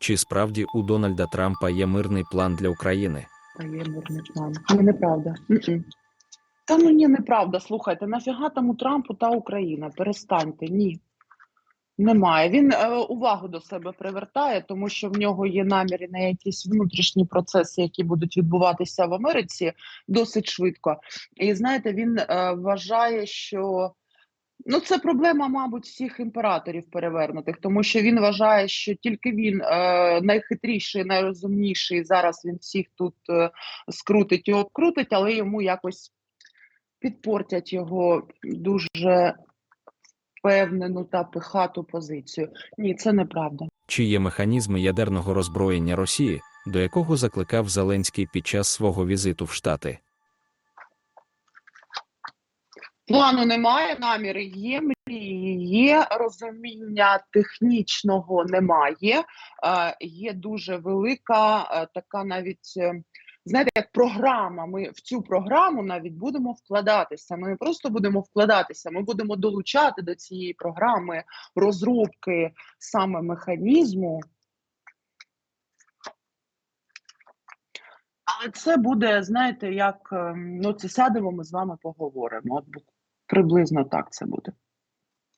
Чи справді у Дональда Трампа є мирний план для України? Та є мирний план. Ні, неправда. Та ну ні, неправда. Слухайте, нафіга тому Трампу та Україна? Перестаньте, ні. Немає. Він е, увагу до себе привертає, тому що в нього є наміри на якісь внутрішні процеси, які будуть відбуватися в Америці досить швидко. І знаєте, він е, вважає, що ну це проблема, мабуть, всіх імператорів перевернутих, тому що він вважає, що тільки він е, найхитріший, найрозумніший. Зараз він всіх тут е, скрутить і обкрутить, але йому якось підпортять його дуже впевнену та пихату позицію. Ні, це неправда. Чи є механізми ядерного роззброєння Росії, до якого закликав Зеленський під час свого візиту в Штати? Плану немає, наміри є, мрії є, розуміння технічного немає. Е, є дуже велика е, така навіть. е, Знаєте, як програма, ми в цю програму навіть будемо вкладатися. Ми не просто будемо вкладатися, ми будемо долучати до цієї програми розробки саме механізму. Але це буде, знаєте, як ем, ну це сядемо, ми з вами поговоримо. От приблизно так це буде.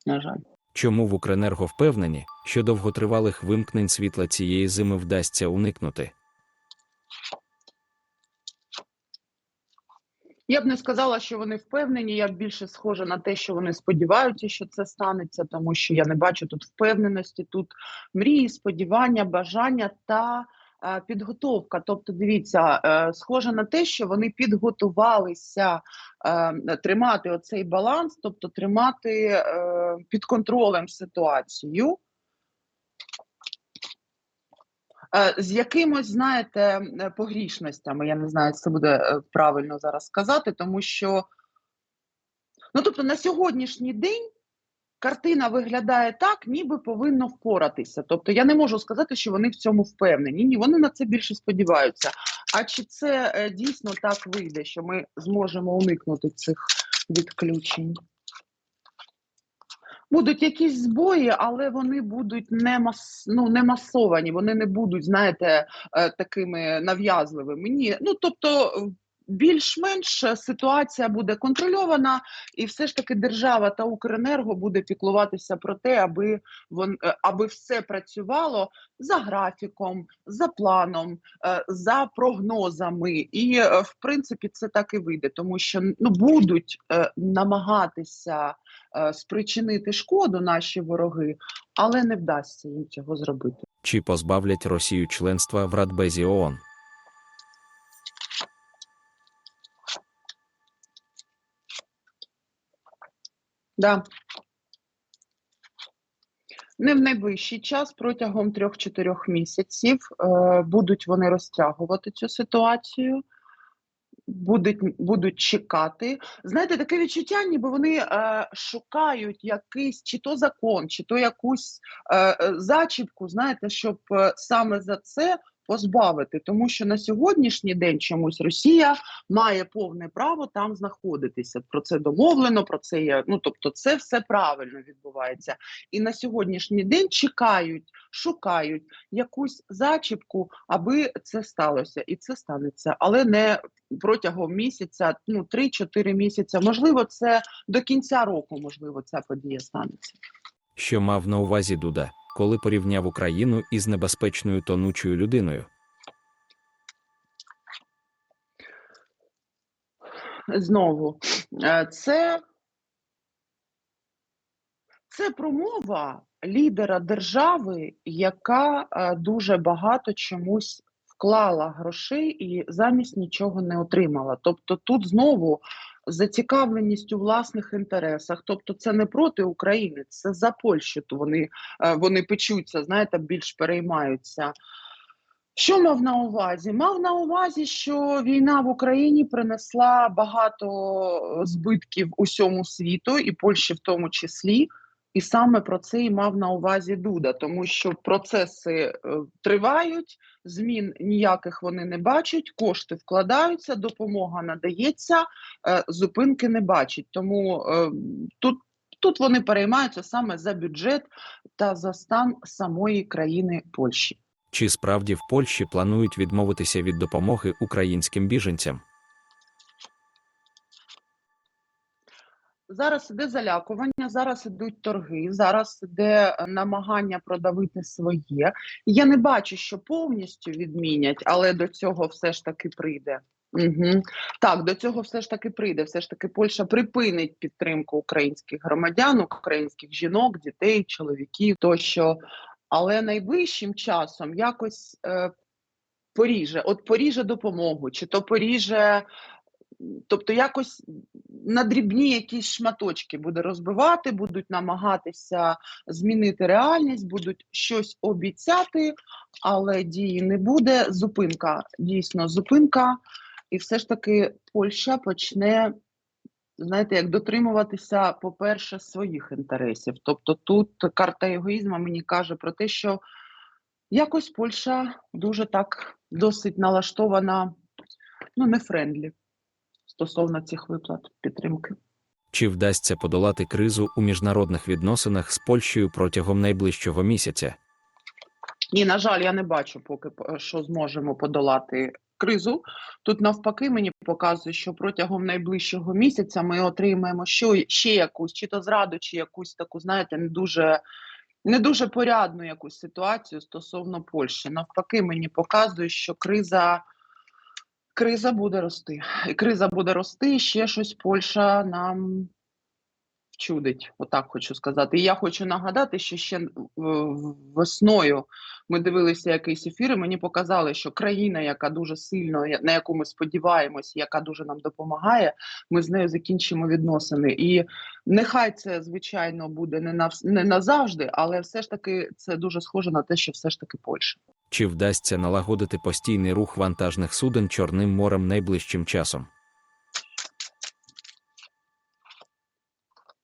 На жаль. Чому в Укренерго впевнені, що довготривалих вимкнень світла цієї зими вдасться уникнути? Я б не сказала, що вони впевнені. Я б більше схожа на те, що вони сподіваються, що це станеться, тому що я не бачу тут впевненості, тут мрії, сподівання, бажання та підготовка. Тобто, дивіться, е, схоже на те, що вони підготувалися е, тримати оцей баланс, тобто тримати е, під контролем ситуацію. Е, З якимось, знаєте, е, погрішностями, я не знаю, це буде е, правильно зараз сказати, тому що, ну тобто, на сьогоднішній день картина виглядає так, ніби повинно впоратися. Тобто, я не можу сказати, що вони в цьому впевнені. Ні, вони на це більше сподіваються. А чи це е, дійсно так вийде, що ми зможемо уникнути цих відключень? Будуть якісь збої, але вони будуть не мас, ну, не масовані, вони не будуть, знаєте, е, такими нав'язливими. Ні, ну тобто. Більш-менш ситуація буде контрольована, і все ж таки держава та Укренерго буде піклуватися про те, аби вон, е, аби все працювало за графіком, за планом, е, за прогнозами. І е, в принципі це так і вийде, тому що ну будуть намагатися спричинити шкоду наші вороги, але не вдасться їм цього зробити. Чи позбавлять Росію членства в Радбезі ООН? Да. Не в найближчий час, протягом 3-4 місяців е, будуть вони розтягувати цю ситуацію, будуть, будуть чекати. Знаєте, таке відчуття, ніби вони е, шукають якийсь чи то закон, чи то якусь е, е, зачіпку, знаєте, щоб е, саме за це позбавити. Тому що на сьогоднішній день чомусь Росія має повне право там знаходитися. Про це домовлено, про це є. Ну тобто, це все правильно відбувається. І на сьогоднішній день чекають, шукають якусь зачіпку, аби це сталося, і це станеться, але не протягом місяця, ну 3-4 місяця. Можливо, це до кінця року, можливо, ця подія станеться. Що мав на увазі Дуда, коли порівняв Україну із небезпечною тонучою людиною? Знову е, це, це промова лідера держави, яка е, дуже багато чомусь вклала грошей і замість нічого не отримала. Тобто тут знову зацікавленість у власних інтересах. Тобто, це не проти України, це за Польщу. То вони, е, вони печуться, знаєте, більш переймаються. Що мав на увазі? Мав на увазі, що війна в Україні принесла багато збитків усьому світу, і Польщі в тому числі. І саме про це і мав на увазі Дуда, тому що процеси е, тривають, змін ніяких вони не бачать, кошти вкладаються, допомога надається, е, зупинки не бачать. Тому е, тут, тут вони переймаються саме за бюджет та за стан самої країни Польщі. Чи справді в Польщі планують відмовитися від допомоги українським біженцям? Зараз іде залякування, зараз ідуть торги, зараз іде е, намагання продавити своє. Я не бачу, що повністю відмінять, але до цього все ж таки прийде. Угу. Так, до цього все ж таки прийде. Все ж таки Польща припинить підтримку українських громадян, українських жінок, дітей, чоловіків тощо. Але найближчим часом якось е, поріже, от поріже допомогу, чи то поріже тобто якось на дрібні якісь шматочки буде розбивати, будуть намагатися змінити реальність, будуть щось обіцяти, але дії не буде. Зупинка дійсно зупинка, і все ж таки Польща почне. Знаєте, як дотримуватися, по-перше, своїх інтересів. Тобто тут карта егоїзму мені каже про те, що якось Польща дуже так досить налаштована, ну не френдлі стосовно цих виплат підтримки. Чи вдасться подолати кризу у міжнародних відносинах з Польщею протягом найближчого місяця? Ні, на жаль, я не бачу поки п- що зможемо подолати кризу. Тут навпаки мені показує, що протягом найближчого місяця ми отримаємо що ще якусь, чи то зраду, чи якусь таку, знаєте, не дуже. Не дуже порядну якусь ситуацію стосовно Польщі. Навпаки, мені показує, що криза, криза буде рости. Криза буде рости, і ще щось Польща нам вчудить. Отак хочу сказати. І я хочу нагадати, що ще е, весною ми дивилися якийсь ефір, і мені показали, що країна, яка дуже сильно, на яку ми сподіваємось, яка дуже нам допомагає, ми з нею закінчимо відносини. І нехай це, звичайно, буде не, на, не назавжди, але все ж таки це дуже схоже на те, що все ж таки Польща. Чи вдасться налагодити постійний рух вантажних суден Чорним морем найближчим часом?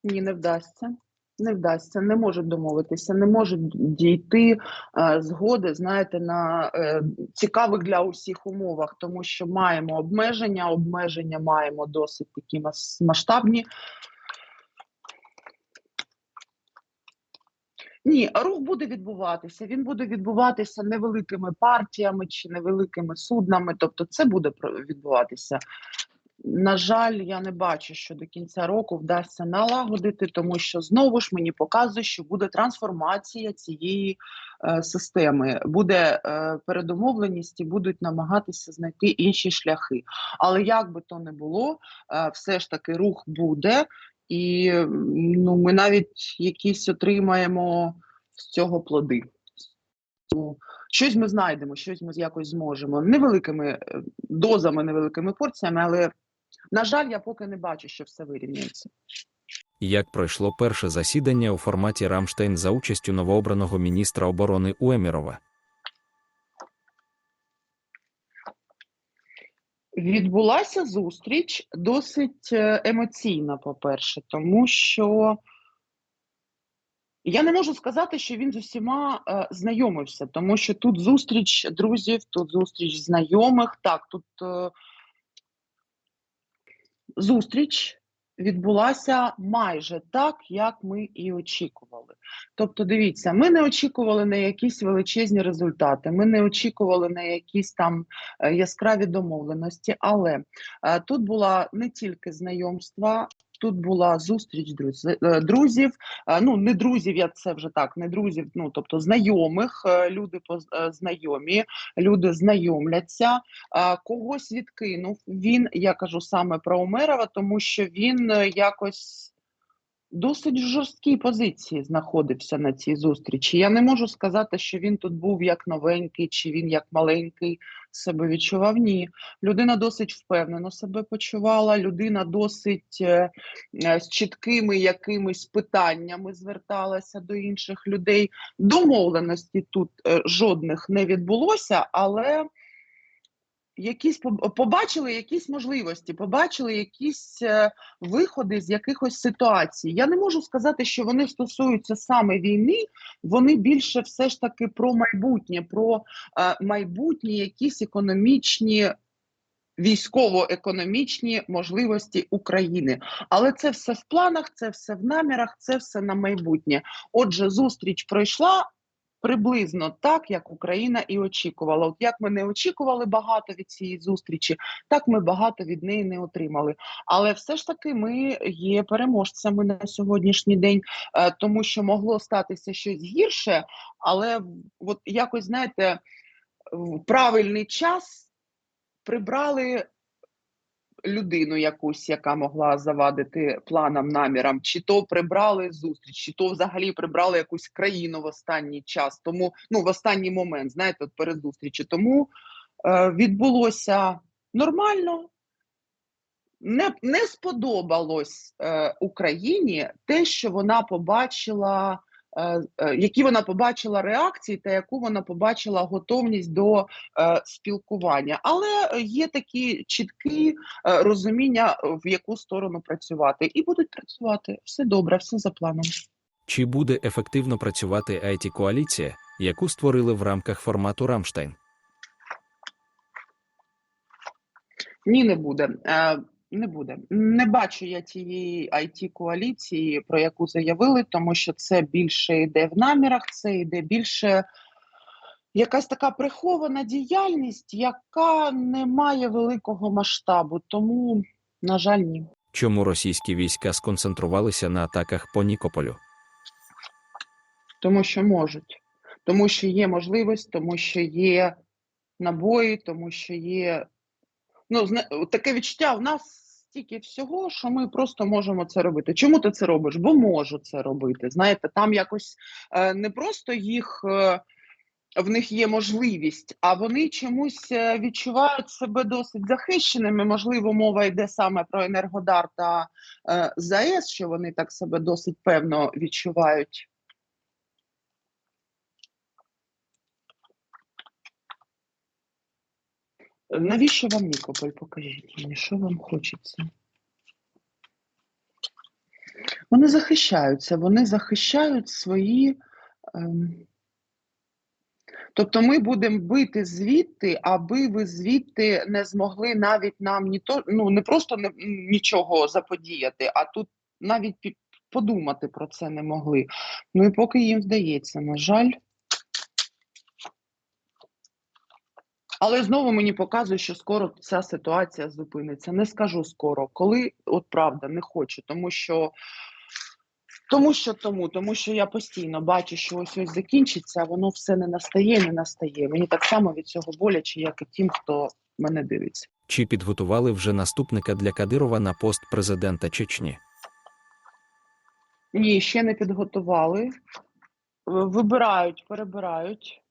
Ні, не вдасться. Не вдасться, не можуть домовитися, не можуть дійти е, згоди, знаєте, на е, цікавих для усіх умовах, тому що маємо обмеження, обмеження маємо досить такі масштабні. Ні, рух буде відбуватися. Він буде відбуватися невеликими партіями чи невеликими суднами. Тобто, це буде відбуватися. На жаль, я не бачу, що до кінця року вдасться налагодити, тому що знову ж мені показує, що буде трансформація цієї е, системи, буде е, передомовленість і будуть намагатися знайти інші шляхи. Але як би то не було, е, все ж таки рух буде, і ну, ми навіть якісь отримаємо з цього плоди. Ну, Щось ми знайдемо, щось ми якось зможемо. Невеликими е, дозами, невеликими порціями, але на жаль, я поки не бачу, що все вирівняється. Як пройшло перше засідання у форматі Рамштейн за участю новообраного міністра оборони Уемірова? Відбулася зустріч досить е, емоційна, по-перше, тому що я не можу сказати, що він з усіма е, знайомився, тому що тут зустріч друзів, тут зустріч знайомих. Так, тут е, зустріч відбулася майже так, як ми і очікували. Тобто, дивіться, ми не очікували на якісь величезні результати, ми не очікували на якісь там е, яскраві домовленості, але е, тут була не тільки знайомства. Тут була зустріч е, друзів, е, ну не друзів, я це вже так, не друзів, ну тобто знайомих, е, люди знайомі, люди знайомляться, когось відкинув. Він, я кажу саме про Умерова, тому що він якось досить жорсткій позиції знаходився на цій зустрічі. Я не можу сказати, що він тут був як новенький, чи він як маленький себе відчував. Ні, людина досить впевнено себе почувала, людина досить е, е, з чіткими якимись питаннями зверталася до інших людей. Домовленості тут е, жодних не відбулося, але якісь побачили якісь можливості, побачили якісь е, виходи з якихось ситуацій. Я не можу сказати, що вони стосуються саме війни, вони більше все ж таки про майбутнє, про е, майбутні якісь економічні. Військово-економічні можливості України, але це все в планах, це все в намірах, це все на майбутнє. Отже, зустріч пройшла приблизно так, як Україна і очікувала. От як ми не очікували багато від цієї зустрічі, так ми багато від неї не отримали. Але все ж таки ми є переможцями на сьогоднішній день, е, тому що могло статися щось гірше, але от якось знаєте, в правильний час прибрали людину якусь, яка могла завадити планам, намірам, чи то прибрали зустріч, чи то взагалі прибрали якусь країну в останній час, тому ну в останній момент, знаєте, от перед зустрічі. Тому е, відбулося нормально. Не, не сподобалось е, Україні те, що вона побачила, які вона побачила реакції, та яку вона побачила готовність до е, спілкування. Але є такі чіткі е, розуміння, в яку сторону працювати, і будуть працювати. Все добре, все за планом. Чи буде ефективно працювати it коаліція яку створили в рамках формату Рамштайн? Ні, не буде. Не буде. Не бачу я тієї it коаліції, про яку заявили, тому що це більше йде в намірах, це йде більше якась така прихована діяльність, яка не має великого масштабу. Тому, на жаль, ні. Чому російські війська сконцентрувалися на атаках по Нікополю? Тому що можуть, тому що є можливість, тому що є набої, тому що є. Ну, таке відчуття в нас стільки всього, що ми просто можемо це робити. Чому ти це робиш? Бо можу це робити. Знаєте, там якось е, не просто їх. Е, в них є можливість, а вони чомусь е, відчувають себе досить захищеними. Можливо, мова йде саме про Енергодар та е, ЗАЕС, що вони так себе досить певно відчувають. Навіщо вам Нікополь? Покажіть мені, що вам хочеться? Вони захищаються, вони захищають свої. Ем... Тобто ми будемо бити звідти, аби ви звідти не змогли навіть нам ні то, ну не просто не, нічого заподіяти, а тут навіть подумати про це не могли. Ну і поки їм вдається, на жаль. Але знову мені показує, що скоро ця ситуація зупиниться. Не скажу скоро, коли, от правда, не хочу, тому що. Тому що тому, тому що я постійно бачу, що ось ось закінчиться, а воно все не настає, не настає. Мені так само від цього боляче, як і тим, хто мене дивиться. Чи підготували вже наступника для Кадирова на пост президента Чечні? Ні, ще не підготували. Е, Вибирають, перебирають.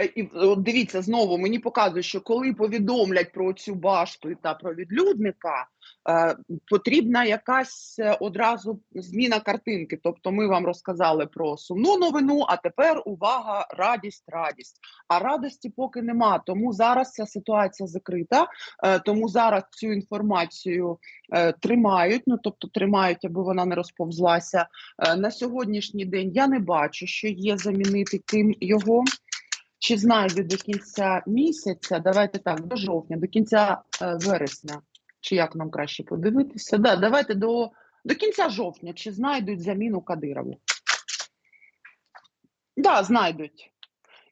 Е, І от дивіться, знову мені показує, що коли повідомлять про цю башту та про відлюдника, е, потрібна якась е, одразу зміна картинки. Тобто, ми вам розказали про сумну новину, а тепер увага, радість, радість. А радості поки нема. Тому зараз ця ситуація закрита. Е, тому зараз цю інформацію е, тримають. Ну тобто тримають, аби вона не розповзлася. Е, на сьогоднішній день я не бачу, що є замінити ким його. Чи знайдуть до кінця місяця, давайте так, до жовтня, до кінця е, вересня, чи як нам краще подивитися? Да, давайте до, до кінця жовтня, чи знайдуть заміну Кадирову? Да, знайдуть.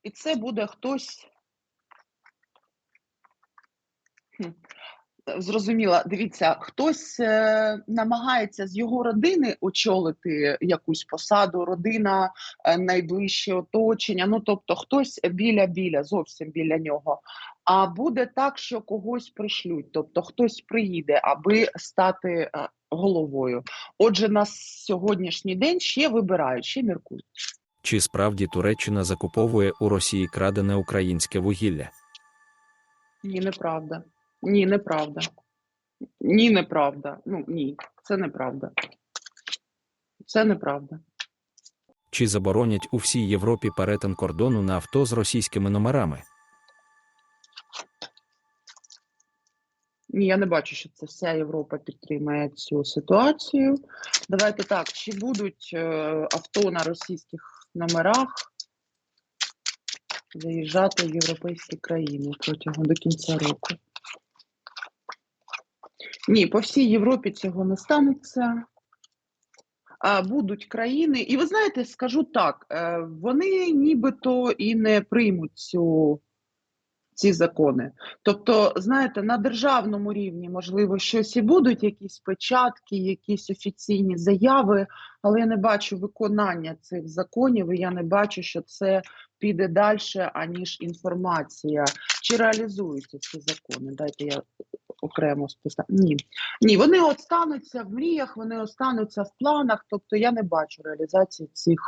І це буде хтось. Хм. Зрозуміла, дивіться, хтось е, намагається з його родини очолити якусь посаду, родина, е, найближче оточення. Ну тобто, хтось біля біля, зовсім біля нього. А буде так, що когось пришлють, тобто хтось приїде, аби стати е, головою. Отже, на сьогоднішній день ще вибирають, ще міркують. Чи справді Туреччина закуповує у Росії крадене українське вугілля? Ні, неправда. Ні, неправда. Ні, неправда. Ну ні, це неправда. Це неправда. Чи заборонять у всій Європі перетин кордону на авто з російськими номерами? Ні, я не бачу, що це вся Європа підтримує цю ситуацію. Давайте так: чи будуть е, авто на російських номерах заїжджати в європейські країни протягом до кінця року? Ні, по всій Європі цього не станеться. а, будуть країни, і ви знаєте, скажу так, е, вони нібито і не приймуть цю, ці закони. Тобто, знаєте, на державному рівні, можливо, щось і будуть, якісь печатки, якісь офіційні заяви, але я не бачу виконання цих законів, і я не бачу, що це піде далі, аніж інформація. Чи реалізуються ці закони? Дайте я окремо списати. Ні. Ні, вони остануться в мріях, вони остануться в планах. Тобто я не бачу реалізації цих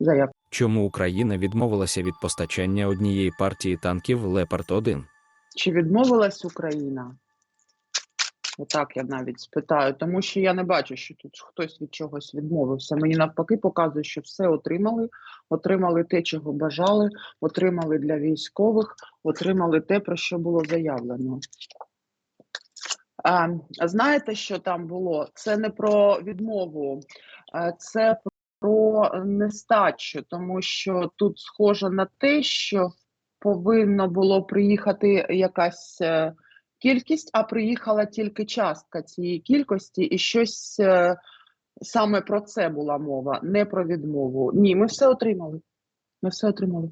заяв. Чому Україна відмовилася від постачання однієї партії танків Лепард 1 Чи відмовилась Україна? Отак я навіть спитаю, тому що я не бачу, що тут хтось від чогось відмовився. Мені навпаки показує, що все отримали, отримали те, чого бажали, отримали для військових, отримали те, про що було заявлено. А, знаєте, що там було? Це не про відмову, це про нестачу, тому що тут схоже на те, що повинно було приїхати якась е, кількість, а приїхала тільки частка цієї кількості, і щось е, саме про це була мова, не про відмову. Ні, ми все отримали. Ми все отримали.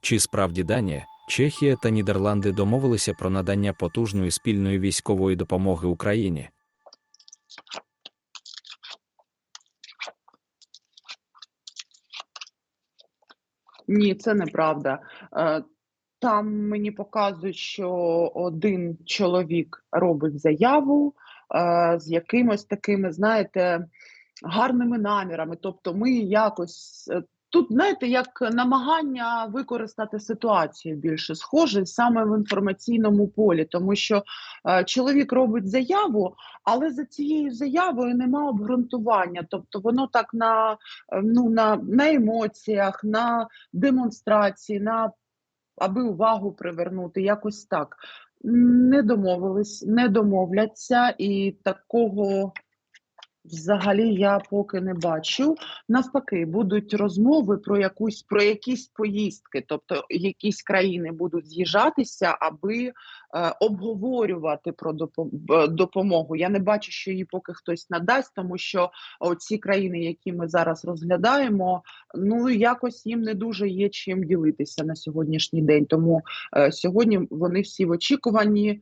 Чи справді Данія, Чехія та Нідерланди домовилися про надання потужної спільної військової допомоги Україні? Ні, це неправда. Е, Там мені показують, що один чоловік робить заяву е, з якимось такими, знаєте, гарними намірами. Тобто, ми якось е, тут, знаєте, як намагання використати ситуацію більше схоже саме в інформаційному полі, тому що е, чоловік робить заяву, але за цією заявою нема обґрунтування. Тобто, воно так на, е, ну, на, на емоціях, на демонстрації, на аби увагу привернути, якось так. Не домовились, не домовляться, і такого взагалі я поки не бачу. Навпаки, будуть розмови про якусь про якісь поїздки, тобто якісь країни будуть з'їжджатися, аби е, обговорювати про допомогу. Я не бачу, що її поки хтось надасть, тому що ці країни, які ми зараз розглядаємо, ну якось їм не дуже є чим ділитися на сьогоднішній день. Тому е, сьогодні вони всі в очікуванні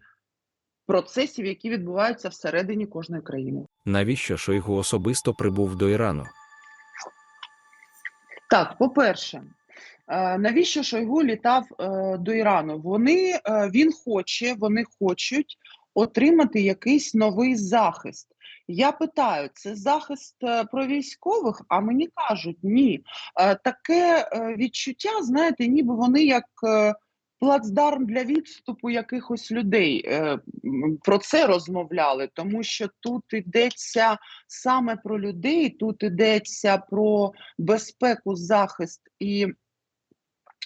процесів, які відбуваються всередині кожної країни. Навіщо Шойгу особисто прибув до Ірану? Так, по-перше, е, навіщо Шойгу літав е, до Ірану? Вони е, він хоче, вони хочуть отримати якийсь новий захист. Я питаю, це захист про військових? А мені кажуть, ні. Таке відчуття, знаєте, ніби вони як плацдарм для відступу якихось людей е, про це розмовляли, тому що тут йдеться саме про людей, тут йдеться про безпеку, захист і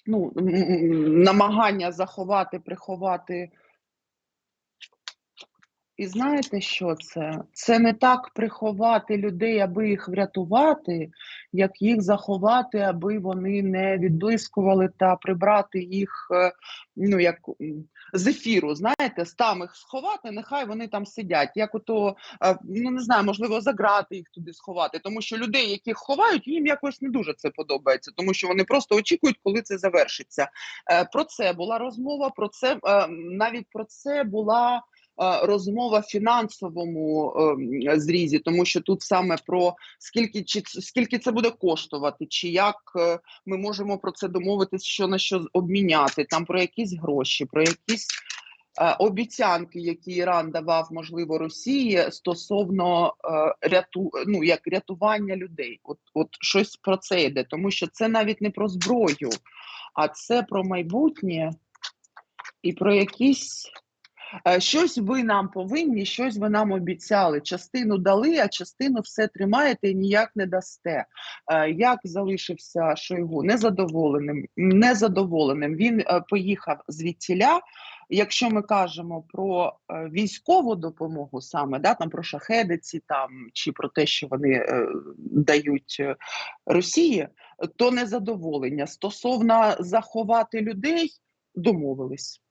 ну, намагання заховати, приховати. І знаєте, що це? Це не так приховати людей, аби їх врятувати, як їх заховати, аби вони не відблискували та прибрати їх, е, ну як з ефіру, знаєте, там їх сховати, нехай вони там сидять. Як ото, е, ну не знаю, можливо, заграти їх туди сховати. Тому що людей, яких ховають, їм якось не дуже це подобається, тому що вони просто очікують, коли це завершиться. Е, Про це була розмова, про це навіть про це була розмова в фінансовому е, зрізі, тому що тут саме про скільки чи скільки це буде коштувати, чи як е, ми можемо про це домовитись, що на що обміняти, там про якісь гроші, про якісь. е, Обіцянки, які Іран давав, можливо, Росії стосовно е, ряту, ну як рятування людей, от от щось про це йде, тому що це навіть не про зброю, а це про майбутнє і про якісь Е, Щось ви нам повинні, щось ви нам обіцяли. Частину дали, а частину все тримаєте і ніяк не дасте. Е, Як залишився Шойгу? Незадоволеним. Незадоволеним. Він е, поїхав звідтіля. Якщо ми кажемо про е, військову допомогу, саме да, там про шахедиці, там чи про те, що вони е, дають е, Росії, то незадоволення. Стосовно заховати людей, домовились.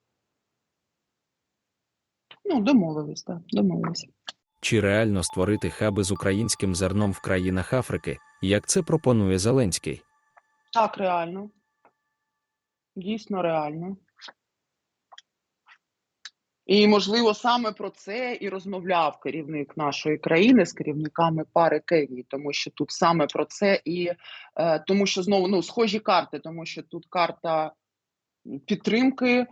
Ну, домовились, так, домовились. Чи реально створити хаби з українським зерном в країнах Африки, як це пропонує Зеленський? Так, реально. Дійсно реально. І, можливо, саме про це і розмовляв керівник нашої країни з керівниками пари Кенії, тому що тут саме про це і е, тому, що знову ну схожі карти, тому що тут карта підтримки, е,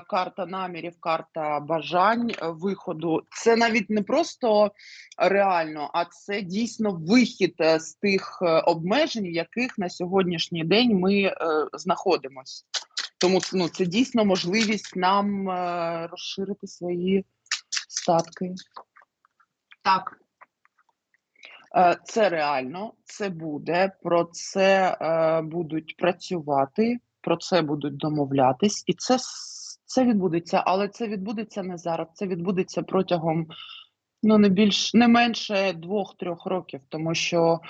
карта намірів, карта бажань е, виходу. Це навіть не просто реально, а це дійсно вихід е, з тих обмежень, в яких на сьогоднішній день ми знаходимося. Тому ну, це дійсно можливість нам розширити свої статки. Так. Це реально, це буде, про це будуть працювати, про це будуть домовлятись, і це, це відбудеться, але це відбудеться не зараз, це відбудеться протягом ну, не більш не менше двох-трьох років, тому що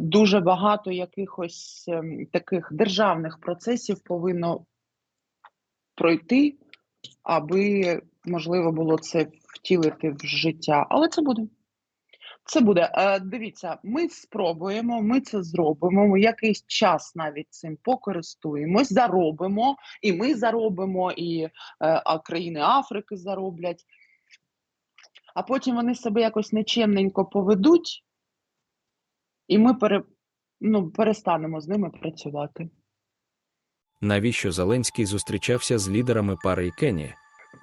дуже багато якихось ем, таких державних процесів повинно пройти, аби можливо було це втілити в життя. Але це буде. Це буде. Е, дивіться, ми спробуємо, ми це зробимо. Ми якийсь час навіть цим покористуємось, заробимо, і ми заробимо, і е, а країни Африки зароблять. А потім вони себе якось нечемненько поведуть, і ми пере, ну, перестанемо з ними працювати. Навіщо Зеленський зустрічався з лідерами пари Кенії?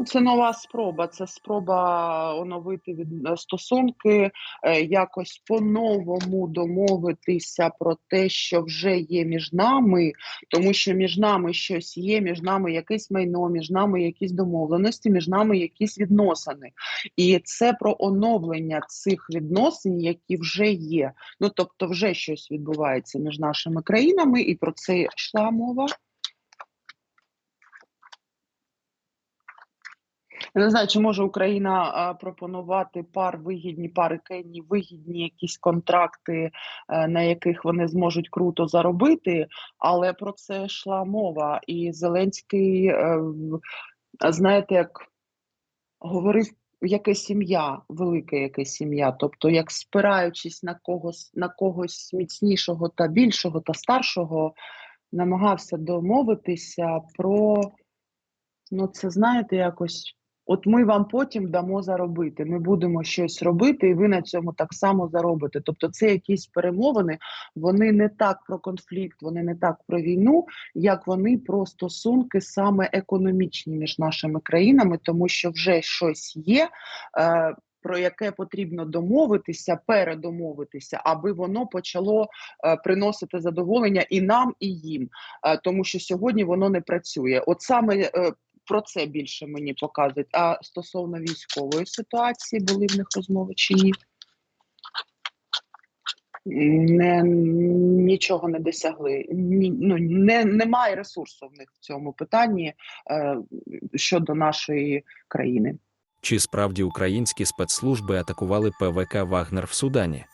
Це нова спроба. Це спроба оновити від е, стосунки, е, якось по-новому домовитися про те, що вже є між нами, тому що між нами щось є, між нами якесь майно, між нами якісь домовленості, між нами якісь відносини. І це про оновлення цих відносин, які вже є. Ну тобто, вже щось відбувається між нашими країнами, і про це йшла мова. Я не знаю, чи може Україна пропонувати пар вигідні пари Кенії, вигідні якісь контракти, е, на яких вони зможуть круто заробити, але про це йшла мова. І Зеленський, е, знаєте, як говорив, яке сім'я, велике яке сім'я, тобто як спираючись на когось, на когось міцнішого та більшого та старшого, намагався домовитися про Ну, це знаєте, якось. От ми вам потім дамо заробити. Ми будемо щось робити, і ви на цьому так само заробите. Тобто, це якісь перемовини, вони не так про конфлікт, вони не так про війну, як вони про стосунки саме економічні між нашими країнами, тому що вже щось є. Е, про яке потрібно домовитися, передомовитися, аби воно почало е, приносити задоволення і нам, і їм, е, тому що сьогодні воно не працює. От саме е, про це більше мені показують. А стосовно військової ситуації, були в них розмови чи ні? Не, нічого не досягли. Ні, ну, не, немає ресурсу в них в цьому питанні е, щодо нашої країни. Чи справді українські спецслужби атакували ПВК Вагнер в Судані?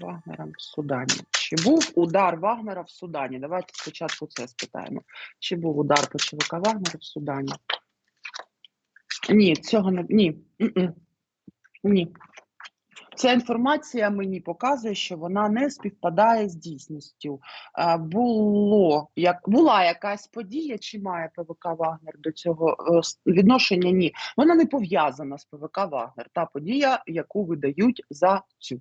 Вагнером в Судані. Чи був удар Вагнера в Судані? Давайте спочатку це спитаємо. Чи був удар по ЧВК Вагнера в Судані? Ні, цього не ні. Ні. Ця інформація мені показує, що вона не співпадає з дійсністю. Було як була якась подія, чи має ПВК Вагнер до цього е, відношення? Ні, вона не пов'язана з ПВК Вагнер. Та подія, яку видають за цю.